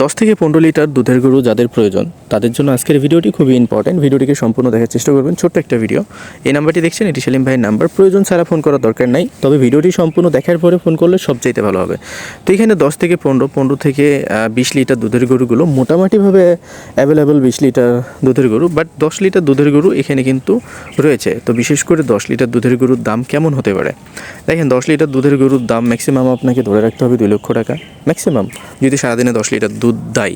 দশ থেকে পনেরো লিটার দুধের গরু যাদের প্রয়োজন, তাদের জন্য আজকের ভিডিওটি খুবই ইম্পর্টেন্ট ভিডিওটিকে সম্পূর্ণ দেখার চেষ্টা করবেন, ছোট্ট একটা ভিডিও। এই নাম্বারটি দেখছেন, এটি সেলিম ভাইয়ের নাম্বার। প্রয়োজন ছাড়া ফোন করার দরকার নাই, তবে ভিডিওটি সম্পূর্ণ দেখার পরে ফোন করলে সবচাইতে ভালো হবে। তো এখানে দশ থেকে পনেরো পনেরো থেকে বিশ লিটার দুধের গরুগুলো মোটামুটিভাবে অ্যাভেলেবেল বিশ লিটার দুধের গরু বাট দশ লিটার দুধের গরু এখানে কিন্তু রয়েছে। তো বিশেষ করে দশ লিটার দুধের গরুর দাম কেমন হতে পারে? দেখেন, দশ লিটার দুধের গরুর দাম ম্যাক্সিমাম আপনাকে ধরে রাখতে হবে দুই লক্ষ টাকা। ম্যাক্সিমাম যদি সারাদিনে দশ লিটার দুধ দেয়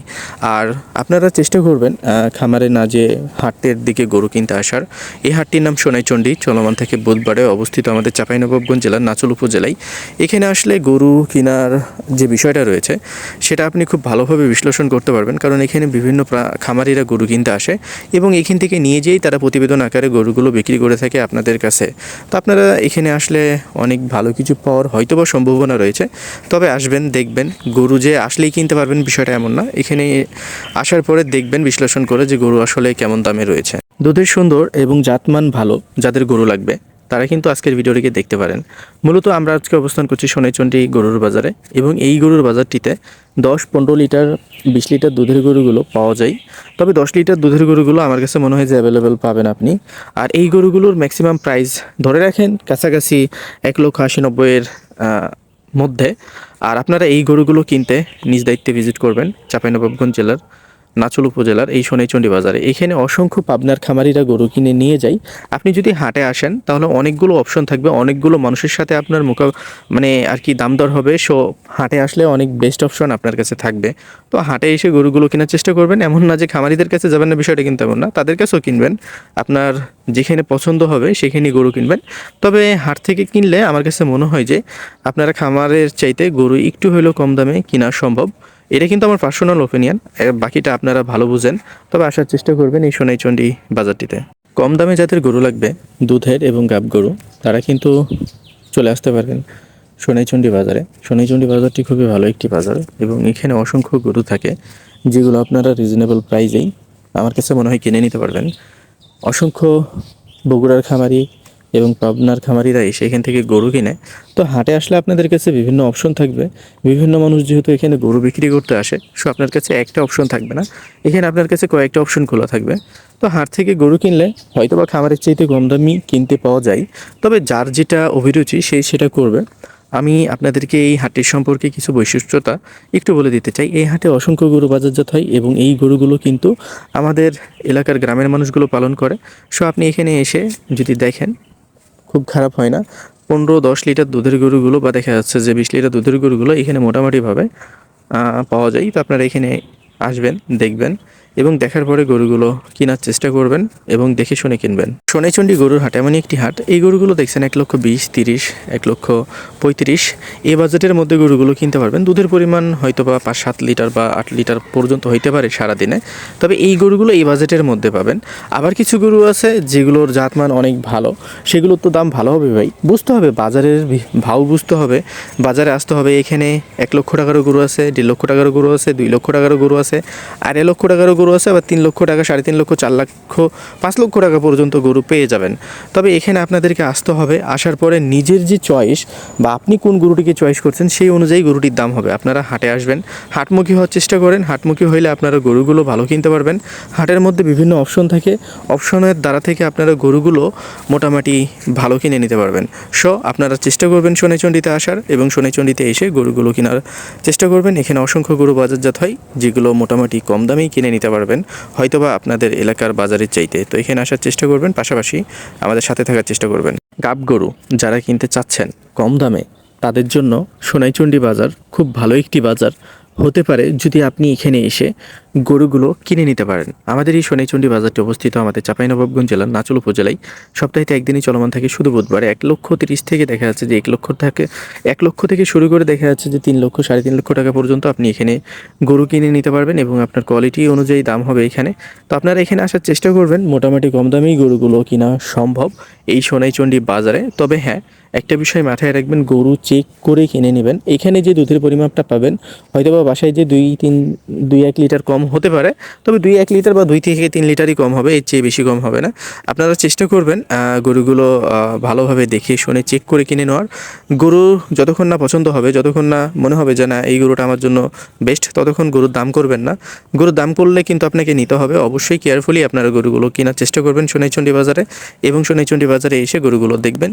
আর আপনারা চেষ্টা করবেন খামারে না যে হাটের দিকে গরু কিনতে আসার। এই হাটটির নাম সোনাইচণ্ডী চলমান থেকে বুধবারে অবস্থিত আমাদের চাঁপাইনবাবগঞ্জ জেলার নাচল উপজেলায়। এখানে আসলে গরু কেনার যে বিষয়টা রয়েছে, সেটা আপনি খুব ভালোভাবে বিশ্লেষণ করতে পারবেন। কারণ এখানে বিভিন্ন খামারিরা গরু কিনতে আসে এবং এখান থেকে নিয়ে যেয়েই তারা প্রতিবেদন আকারে গরুগুলো বিক্রি করে থাকে আপনাদের কাছে। তো আপনারা এখানে আসলে অনেক ভালো কিছু পাওয়ার হয়তো বা সম্ভাবনা রয়েছে। তবে আসবেন, দেখবেন, গরু যে আসলেই কিনতে পারবেন বিষয়টা এমন না। এখানে আসার পরে দেখবেন, বিশ্লেষণ করে যে গরু আসলে কেমন দামে রয়েছে। দুধের সুন্দর এবং জাতমান ভালো যাদের গরু লাগবে, তারা কিন্তু আজকের ভিডিওটিকে দেখতে পারেন। মূলত আমরা আজকে অবস্থান করছি সোনাইচন্ডী গরুর বাজারে এবং এই গরুর বাজারটিতে দশ পনেরো লিটার, বিশ লিটার দুধের গরুগুলো পাওয়া যায়। তবে দশ লিটার দুধের গরুগুলো আমার কাছে মনে হয় যে অ্যাভেলেবেল পাবেন আপনি। আর এই গরুগুলোর ম্যাক্সিমাম প্রাইস ধরে রাখেন, কাছাকাছি এক লক্ষ আশি নব্বইয়ের মধ্যে। আর আপনারা এই গরুগুলো কিনতে নিজ দায়িত্বে ভিজিট করবেন চাপাইনবাবগঞ্জ জেলার নাচল উপজেলার এই সোনাইচন্ডী বাজারে। এখানে অসংখ্য পাবনার খামারিরা গরু কিনে নিয়ে যায়। আপনি যদি হাটে আসেন, তাহলে অনেকগুলো অপশন থাকবে। অনেকগুলো মানুষের সাথে আপনার মোকা মানে আর কি দাম দর হবে। সো, হাটে আসলে অনেক বেস্ট অপশন আপনার কাছে থাকবে। তো হাটে এসে গরুগুলো কেনার চেষ্টা করবেন। এমন না যে খামারিদের কাছে যাবেন না, বিষয়টা কিন্তু এমন না। তাদের কাছেও কিনবেন। আপনার যেখানে পছন্দ হবে, সেখানেই গরু কিনবেন। তবে হাট থেকে কিনলে আমার কাছে মনে হয় যে, আপনারা খামারের চাইতে গরু একটু হলেও কম দামে কেনা সম্ভব। এটা কিন্তু আমার পার্সোনাল ওপিনিয়ন বাকিটা আপনারা ভালো বুঝেন। তবে আসার চেষ্টা করবেন এই সোনাইচন্ডী বাজারটিতে। কম দামে যাদের গরু লাগবে, দুধের এবং গাব গরু, তারা কিন্তু চলে আসতে পারবেন সোনাইচন্ডী বাজারে। সোনাইচন্ডী বাজারটি খুবই ভালো একটি বাজার এবং এখানে অসংখ্য গরু থাকে, যেগুলো আপনারা রিজনেবল প্রাইজেই আমার কাছে মনে হয় কিনে নিতে পারবেন। অসংখ্য বগুড়ার খামারি এবং পাবনার খামারিরা এসে এখান থেকে গরু কিনে। তো হাটে আসলে আপনাদের কাছে বিভিন্ন অপশন থাকবে। বিভিন্ন মানুষ যেহেতু এখানে গরু বিক্রি করতে আসে সো আপনার কাছে একটা অপশন থাকবে না। এখানে আপনার কাছে কয়েকটা অপশন খোলা থাকবে। তো হাট থেকে গরু কিনলে হয়তো বা খামারের চাইতে কম দামি কিনতে পাওয়া যায়। তবে যার যেটা অভিরুচি সেই সেটা করবে। আমি আপনাদেরকে এই হাটের সম্পর্কে কিছু বৈশিষ্ট্যতা একটু বলে দিতে চাই। এই হাটে অসংখ্য গরু বাজারজাত হয় এবং এই গরুগুলো কিন্তু আমাদের এলাকার গ্রামের মানুষগুলো পালন করে। সো আপনি এখানে এসে যদি দেখেন খুব খারাপ হয় না। পনেরো, দশ লিটার দুধের গরুগুলো বা দেখা যাচ্ছে যে বিশ লিটার দুধের গরুগুলো এখানে মোটামুটিভাবে পাওয়া যায়। তো আপনারা এখানে আসবেন, দেখবেন। এবং দেখার পরে গরুগুলো কেনার চেষ্টা করবেন এবং দেখে শুনে কিনবেন। সোনাইচন্ডী গরুর হাট এমনই একটি হাট। এই গরুগুলো দেখছেন এক লক্ষ বিশ, তিরিশ, এক লক্ষ পঁয়ত্রিশ। এই বাজেটের মধ্যে গরুগুলো কিনতে পারবেন। দুধের পরিমাণ হয়তো বা পাঁচ, সাত লিটার বা আট লিটার পর্যন্ত হইতে পারে সারাদিনে। তবে এই গরুগুলো এই বাজেটের মধ্যে পাবেন। আবার কিছু গরু আছে যেগুলোর জাতমান অনেক ভালো। সেগুলোর তো দাম ভালো হবে ভাই। বুঝতে হবে, বাজারের ভাও বুঝতে হবে। বাজারে আসতে হবে। এখানে এক লক্ষ টাকারও গরু আছে, দেড় লক্ষ টাকারও গরু আছে, দুই লক্ষ টাকারও গরু আছে আড়াই লক্ষ টাকারও গরু আছে, আবার তিন লক্ষ টাকা, সাড়ে তিন লক্ষ, চার লক্ষ পাঁচ লক্ষ টাকা পর্যন্ত গরু পেয়ে যাবেন। তবে এখানে আপনাদেরকে আসতে হবে, আসার পরে নিজের যে চয়েস বা আপনি কোন গরুটিকে চয়েস করছেন, সেই অনুযায়ী গরুটির দাম হবে। আপনারা হাটে আসবেন, হাটমুখী হওয়ার চেষ্টা করেন, হাটমুখী হইলে আপনারা গরুগুলো ভালো কিনতে পারবেন। হাটের মধ্যে বিভিন্ন অপশন থাকে অপশনের দ্বারা থেকে আপনারা গরুগুলো মোটামুটি ভালো কিনে নিতে পারবেন। সো, আপনারা চেষ্টা করবেন সোনাইচন্ডিতে আসার এবং সোনাইচন্ডিতে এসে গরুগুলো কেনার। চেষ্টা করবেন, এখানে অসংখ্য গরু বাজারজাত হয়, যেগুলো মোটামুটি কম দামেই কিনে নিতে পারবেন। হয়তোবা আপনাদের এলাকার বাজারের চাইতে। তো এখানে আসার চেষ্টা করবেন, পাশাপাশি আমাদের সাথে থাকার চেষ্টা করবেন। গাব গরু যারা কিনতে চাচ্ছেন কম দামে, তাদের জন্য সোনাইচন্ডী বাজার খুব ভালো একটি বাজার। হতে পারে যদি আপনি এখানে এসে গরুগুলো কিনে নিতে পারেন। আমাদের এই সোনাইচন্ডী বাজারটি অবস্থিত আমাদের চাঁপাইনবাবগঞ্জ জেলার নাচল উপজেলায়। সপ্তাহে একদিনই চলমান থাকে, শুধু বুধবারে। এক লক্ষ তিরিশ থেকে দেখা যাচ্ছে যে এক লক্ষ থাকে এক লক্ষ থেকে শুরু করে দেখা যাচ্ছে যে তিন লক্ষ, সাড়ে তিন লক্ষ টাকা পর্যন্ত আপনি এখানে গরু কিনে নিতে পারবেন এবং আপনার কোয়ালিটি অনুযায়ী দাম হবে এখানে। তো আপনারা এখানে আসার চেষ্টা করবেন, মোটামুটি কম দামেই গরুগুলো কিনা সম্ভব এই সোনাইচন্ডী বাজারে। তবে হ্যাঁ একটা বিষয় মাথায় রাখবেন, গরু চেক করে কিনে নেবেন। এখানে যে দুধের পরিমাপটা পাবেন, হয়তোবা বাসায় যে দুই, তিন, দুই, এক লিটার কম হতে পারে। তবে দুই এক লিটার বা দুই থেকে তিন লিটারই কম হবে, এর চেয়ে বেশি কম হবে না। আপনারা চেষ্টা করবেন গরুগুলো ভালোভাবে দেখে শুনে চেক করে কিনে নেওয়ার। গরু যতক্ষণ না পছন্দ হবে, যতক্ষণ না মনে হবে যে না, এই গরুটা আমার জন্য বেস্ট ততক্ষণ গরুর দাম করবেন না। গরুর দাম করলে কিন্তু আপনাকে নিতে হবে। অবশ্যই কেয়ারফুলি আপনারা গরুগুলো কেনার চেষ্টা করবেন সোনাইচন্ডী বাজারে এবং সোনাইচন্ডী বাজারে এসে গরুগুলো দেখবেন।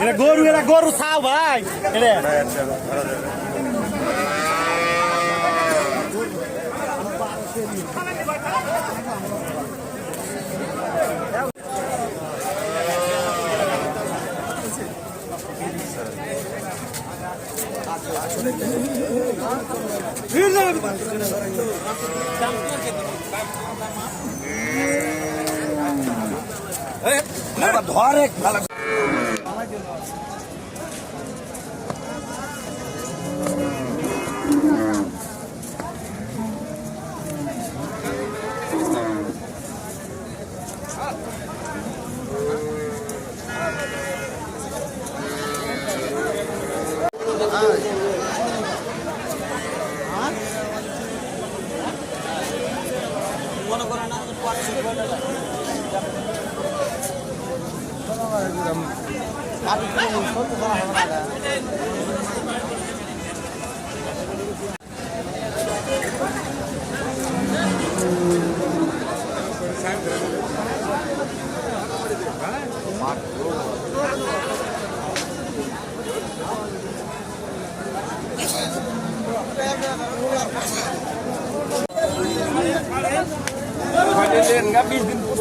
এটা গরু এটা গরু ছাও ভাই এটা ধরে ভালো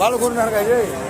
ভালো করুন আর গাইছে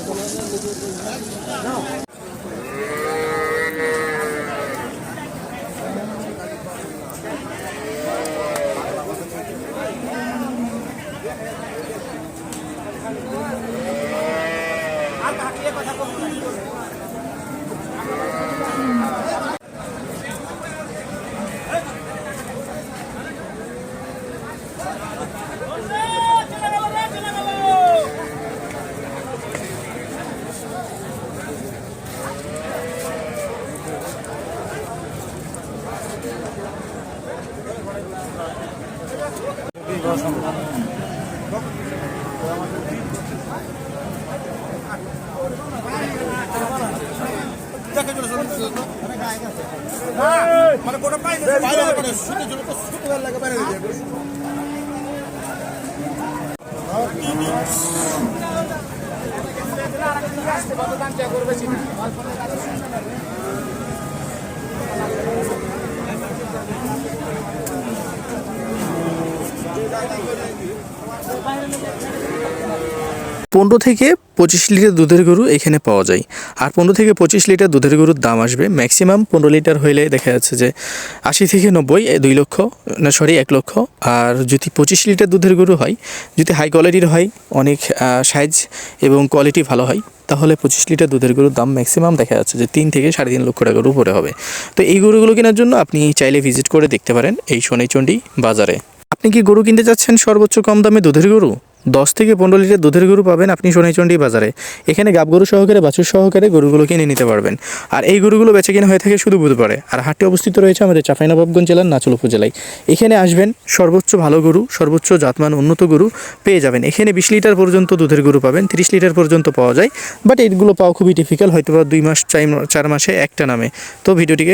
আর কাটিয়ে কথা বলুন মানে কোনো পাই বাইরে করে শুতে জন্য তো শুতে লাগে বাইরে যাবে পনেরো থেকে পঁচিশ লিটার দুধের গরু এখানে পাওয়া যায়। আর পনেরো থেকে পঁচিশ লিটার দুধের গরুর দাম আসবে ম্যাক্সিমাম পনেরো লিটার হইলে দেখা যাচ্ছে যে আশি থেকে নব্বই দুই লক্ষ, না, সরি, এক লক্ষ। আর যদি পঁচিশ লিটার দুধের গরু হয়, যদি হাই কোয়ালিটির হয়, অনেক সাইজ এবং কোয়ালিটি ভালো হয়, তাহলে পঁচিশ লিটার দুধের গরুর দাম ম্যাক্সিমাম দেখা যাচ্ছে যে তিন থেকে সাড়ে তিন লক্ষ টাকার উপরে হবে। তো এই গরুগুলো কেনার জন্য আপনি চাইলে ভিজিট করে দেখতে পারেন এই সোনাইচন্ডী বাজারে। আপনি কি গরু কিনতে চাচ্ছেন সর্বোচ্চ কম দামে দুধের গরু? দশ থেকে পনেরো লিটার দুধের গরু পাবেন আপনি সোনাইচন্ডী বাজারে। এখানে গাব গরু সহকারে, বাছুর সহকারে গরুগুলো কিনে নিতে পারবেন। আর এই গরুগুলো বেছে কিনা হয়ে থাকে শুধু বুধবারে। আর হাটটি অবস্থিত রয়েছে আমাদের চাঁপাইনবাবগঞ্জ জেলার নাচল উপজেলায়। এখানে আসবেন সর্বোচ্চ ভালো গরু, সর্বোচ্চ জাতমান উন্নত গরু পেয়ে যাবেন। এখানে বিশ লিটার পর্যন্ত দুধের গরু পাবেন, তিরিশ লিটার পর্যন্ত পাওয়া যায়। বাট এইগুলো পাওয়া খুবই ডিফিকাল্ট হয়তো বা দুই মাস চার চার মাসে একটা নামে। তো ভিডিওটিকে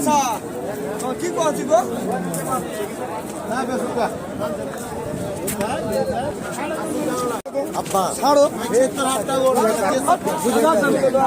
আচ্ছা কি কছি গো? আব্বা ছাড়ো। এতর হাতটা গোড়া বুঝে না শুনে না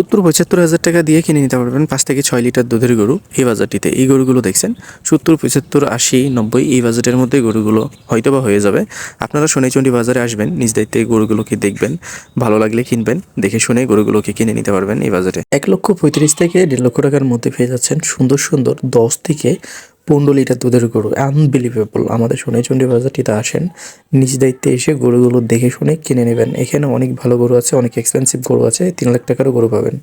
সত্তর পঁচাত্তর হাজার টাকা দিয়ে কিনে নিতে পারবেন পাঁচ থেকে ছয় লিটার দুধের গরু এই বাজারটিতে। এই গরুগুলো দেখছেন, সত্তর পঁচাত্তর, আশি, নব্বই, এই বাজেটের মধ্যে গরুগুলো হয়তো বা হয়ে যাবে। আপনারা সোনাইচন্ডী বাজারে আসবেন, নিজ দায়িত্বে গরুগুলোকে দেখবেন, ভালো লাগলে কিনবেন, দেখে শুনে গরুগুলোকে কিনে নিতে পারবেন এই বাজারে। এক লক্ষ পঁয়ত্রিশ থেকে দেড় লক্ষ টাকার মধ্যে পেয়ে যাচ্ছেন সুন্দর সুন্দর দশ থেকে পনেরো দুধের গরু আনবিলিভেবল আমাদের সোনাইচন্ডী বাজারটিতে আসেন, নিজ দায়িত্বে এসে গরুগুলো দেখে শুনে কিনে নেবেন। এখানে অনেক ভালো গরু আছে, অনেক এক্সপেন্সিভ গরু আছে, তিন লাখ টাকারও গরু পাবেন।